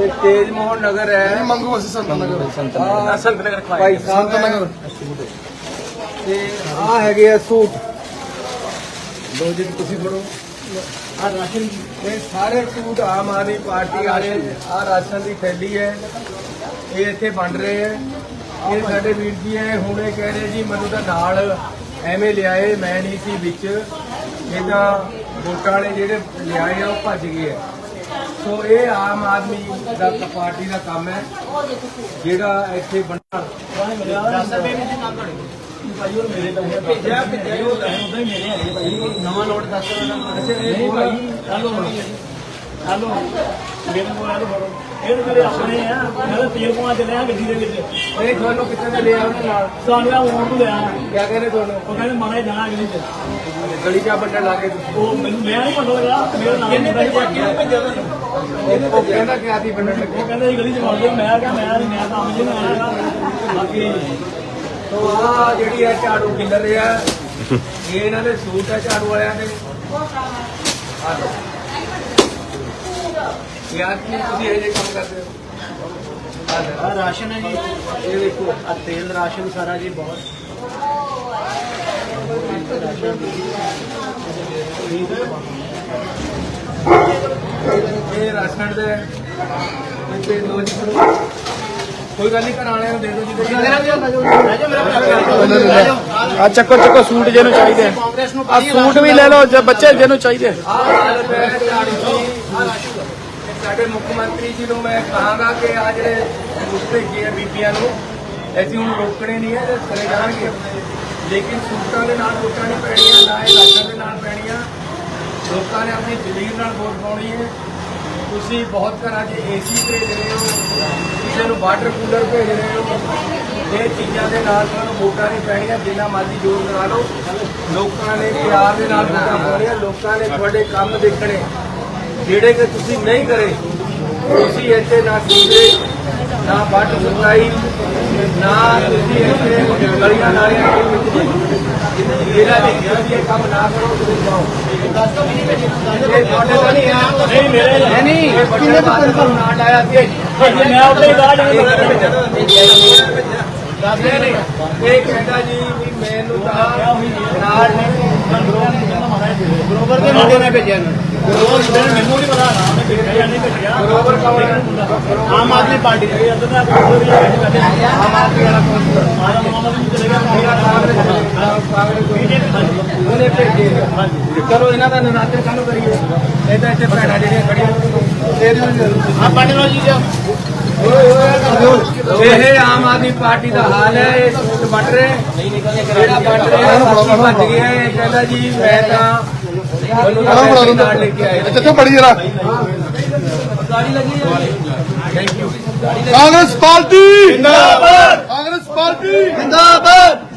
ਇਹ ਤੇਜ ਮੋਹਨ ਨਗਰ ਹੈ। ਮੰਗੂ ਅਸੀਂ ਸੰਤ ਨਗਰ। ਸੰਤ ਨਗਰ। ਖਵਾਏ। ਭਾਈ ਸਾਹਿਬ ਸੰਤ ਹੈ। ਨਗਰ। ਤੇ ਆ ਹੈਗੇ ਆ ਸੂਟ। ਲੋ ਜੀ ਤੁਸੀਂ ਫੜੋ। ਆ ਰਾਸ਼ਨ ਇਹ ਸਾਰੇ ਸੂਟ ਆਮ ਆਦਮੀ ਪਾਰਟੀ ਵਾਲੇ ਆ ਰਾਸ਼ਨ ਦੀ ਥੈਲੀ ਹੈ। ਇਹ ਇੱਥੇ ਵੰਡ ਰਹੇ ਹੈ। ਇਹ ਸਾਡੇ ਵੀਰ ਜੀ ਹੈ। ਹੁਣ ਇਹ ਕਹਿ ਰਹੇ ਜੀ ਮੈਨੂੰ ਤਾਂ ਨਾਲ ਐਵੇਂ ਲਿਆਏ ਮੈਂ ਨਹੀਂ ਸੀ ਵਿੱਚ। ਇਹ ਤਾਂ ਵੋਟਾਂ ਵਾਲੇ ਜਿਹੜੇ ਲਿਆਏ ਆ ਉਹ ਭੱਜ ਗਏ ਆ ਸੋ ਇਹ ਆਮ ਆਦਮੀ ਦਾ ਪਾਰਟੀ ਦਾ ਕੰਮ ਹੈ। ਜਿਹੜਾ ਇੱਥੇ ਵੰਡਣਾ ਨਵਾਂ ਲੋਟ ਦੱਸ ਹਲੋ ਮੇਰੇ ਕੋਲ ਹਲੋ ਫੜੋ ਇਹ ਤਾਂ ਮੇਰੇ ਆਪਣੇ ਆ ਮੈਂ ਤੇਲ ਪਵਾ ਚੱਲਿਆ ਗੱਡੀ ਦੇ ਵਿੱਚ ਇਹ ਤੁਹਾਨੂੰ ਕਿੱਥੇ ਦੇ ਲਿਆ ਉਹਨੇ ਨਾਲ? ਸਾਨੂੰ ਆ ਵੋਟ ਨੂੰ ਲਿਆ ਕਿਆ ਕਹਿੰਦੇ ਤੁਹਾਨੂੰ? ਉਹ ਕਹਿੰਦੇ ਮਾਰੇ ਜਾਣਾ ਅਗਲੀ ਚ ਗਲੀ ਚਾ ਵੱਟਣ ਲੱਗੇ ਤੁਸੀਂ। ਉਹ ਮੈਨੂੰ ਮੈਂ ਨਹੀਂ ਪਤਾ ਲੱਗਾ ਮੇਰਾ ਨਾਮ ਕਿੰਨੇ ਪੈਸੇ ਭੇਜਿਆ ਤੁਹਾਨੂੰ? ਉਹ ਕਹਿੰਦਾ ਕਿ ਆਦੀ ਵੱਟਣ ਲੱਗੇ ਉਹ ਕਹਿੰਦਾ ਇਹ ਗਲੀ ਚ ਵੜ ਗਿਆ ਮੈਂ ਕਿਹਾ ਮੈਂ ਨਹੀਂ ਮੈਂ ਤਾਂ ਆਮ ਜੀ ਨੂੰ ਆਇਆ ਬਾਕੀ ਤੋ ਆ ਜਿਹੜੀ ਆ ਝਾੜੂ ਕਿੱਲਰ ਆ ਇਹ ਇਹਨਾਂ ਦੇ ਸੂਟ ਆ ਝਾੜੂ ਵਾਲਿਆਂ ਦੇ ਆ ਲਓ। ਯਾਰ ਕੀ ਤੁਸੀਂ ਇਹ ਜੇ ਕੰਮ ਕਰਦੇ ਹੋ ਆ ਰਾਸ਼ਨ ਹੈ ਜੀ ਇਹ ਦੇਖੋ ਆ ਤੇਲ ਰਾਸ਼ਨ ਸਾਰਾ ਜੀ ਬਹੁਤ ਇਹ ਰਾਸ਼ਨ ਦੇ ਤੇ ਦੋ ਜੀ। ਕੋਈ ਗੱਲ ਨਹੀਂ ਘਰਾਣਿਆਂ ਨੂੰ ਦੇ ਦਿਓ ਜੀ। ਕੋਈ ਆ ਚੱਕੋ ਚੱਕੋ ਸੂਟ ਜਿਹਨੂੰ ਚਾਹੀਦੇ। ਆ ਆਹ ਸੂਟ ਵੀ ਲੈ ਲਓ ਜੇ ਬੱਚੇ ਜਿਹਨੂੰ ਚਾਹੀਦੇ। ਸਾਡੇ ਮੁੱਖ ਮੰਤਰੀ ਜੀ ਨੂੰ ਮੈਂ ਕਹਾਂਗਾ ਕਿ ਆ ਜਿਹੜੇ ਸੂਟ ਭੇਜੇ ਆ ਬੀਬੀਆਂ ਨੂੰ ਅਸੀਂ ਹੁਣ ਰੋਕਣੇ ਨਹੀਂ ਹੈ ਤੇ ਕਰੇ ਜਾਣਗੇ। ਲੇਕਿਨ ਸੂਟਾਂ ਦੇ ਨਾਲ ਵੋਟਾਂ ਨਹੀਂ ਪੈਣੀਆਂ ਨਾ ਇਹ ਰਾਸ਼ਨ ਦੇ ਨਾਲ ਪੈਣੀਆਂ। ਲੋਕਾਂ ਨੇ ਆਪਣੀ ਜ਼ਮੀਰ ਨਾਲ ਵੋਟ ਪਾਉਣੀ ਹੈ। ਤੁਸੀਂ ਬਹੁਤ ਘਰਾਂ 'ਚ ਏਸੀ ਭੇਜ ਰਹੇ ਹੋ, ਕਿਸੇ ਨੂੰ ਵਾਟਰ ਕੂਲਰ ਭੇਜ ਰਹੇ ਹੋ। ਇਹ ਚੀਜ਼ਾਂ ਦੇ ਨਾਲ ਤੁਹਾਨੂੰ ਵੋਟਾਂ ਨਹੀਂ ਪੈਣੀਆਂ, ਜਿੰਨਾ ਮਰਜ਼ੀ ਜੋਰ ਕਰਾ ਲਓ। ਲੋਕਾਂ ਨੇ ਪਿਆਰ ਦੇ ਨਾਲ ਵੋਟਾਂ ਪਾਉਣੀਆਂ ਲੋਕਾਂ ਨੇ ਤੁਹਾਡੇ ਕੰਮ ਦੇਖਣੇ। ਜਿਹੜੇ ਕਿ ਤੁਸੀਂ ਨਹੀਂ ਕਰੇ, ਤੁਸੀਂ ਇੱਥੇ ਨਾ ਸੀਵਰੇਜ ਨਾ ਵਾਟਰ ਸਪਲਾਈ ਨਾ ਤੁਸੀਂ ਇੱਥੇ ਗਲੀਆਂ ਨਾਲੀਆਂ ਦੇ ਵਿੱਚ ਜਿਹੜਾ ਦੇਖਿਆ ਸੀ ਇਹ ਕੰਮ ਨਾ ਕਰੋ ਤੁਸੀਂ ਜਾਓ। ਇਹ ਤੁਹਾਡੇ ਤਾਂ ਨਹੀਂ ਹੈ ਨਹੀਂ ਮੇਰੇ ਨਹੀਂ ਨਹੀਂ ਵੱਡੇ ਬਾਦਲ ਦਾ ਨਾਂ ਲਾਇਆ ਸੀ ਮੈਂ ਉੱਤੇ ਹੀ ਬਾਹਰ ਜਾਣਾ। ਦੱਸਦੇ ਨਹੀਂ ਇਹ ਕਹਿੰਦਾ ਜੀ ਵੀ ਮੈਨੂੰ ਤਾਂ ਨਾਲ ਬਰੋਬਰ ਦੇ ਮੁੰਡੇ ਨੇ ਭੇਜਿਆ ਬਰੋਬਰ ਨੇ ਮੈਨੂੰ ਨਹੀਂ ਪਤਾ ਨਾਮ ਨੇ ਆਮ ਆਦਮੀ ਪਾਰਟੀ ਦੇ ਅੰਦਰ ਦਾ ਆਮ ਆਦਮੀ ਵਾਲਾ ਚਲੇ ਗਿਆ ਇਹਨਾਂ ਦਾ ਨਰਾਤੇ ਕਰੀਏ। ਇਹ ਤਾਂ ਇੱਥੇ ਭੈਣਾਂ ਜਿਹੜੀਆਂ ਖੜੀਆਂ ਦੇ ਦਿਓ ਆ ਪੰਜ ਲੋ ਜੀ ਜੀ ਇਹ ਆਮ ਆਦਮੀ ਪਾਰਟੀ ਦਾ ਹਾਲ ਹੈ। ਇਹ ਸੂਟ ਵੰਡ ਰਹੇ ਜਿਹੜਾ ਵੰਡ ਰਿਹਾ ਭੱਜ ਗਿਆ ਇਹ ਕਹਿੰਦਾ ਜੀ ਮੈਂ ਤਾਂ ਮੈਨੂੰ ਨਾਲ ਲੈ ਕੇ ਪੜੀ ਜਰਾ। ਕਾਂਗਰਸ ਪਾਰਟੀ। ਜਿੰਦਾਬਾਦ। ਕਾਂਗਰਸ ਪਾਰਟੀ। ਜਿੰਦਾਬਾਦ।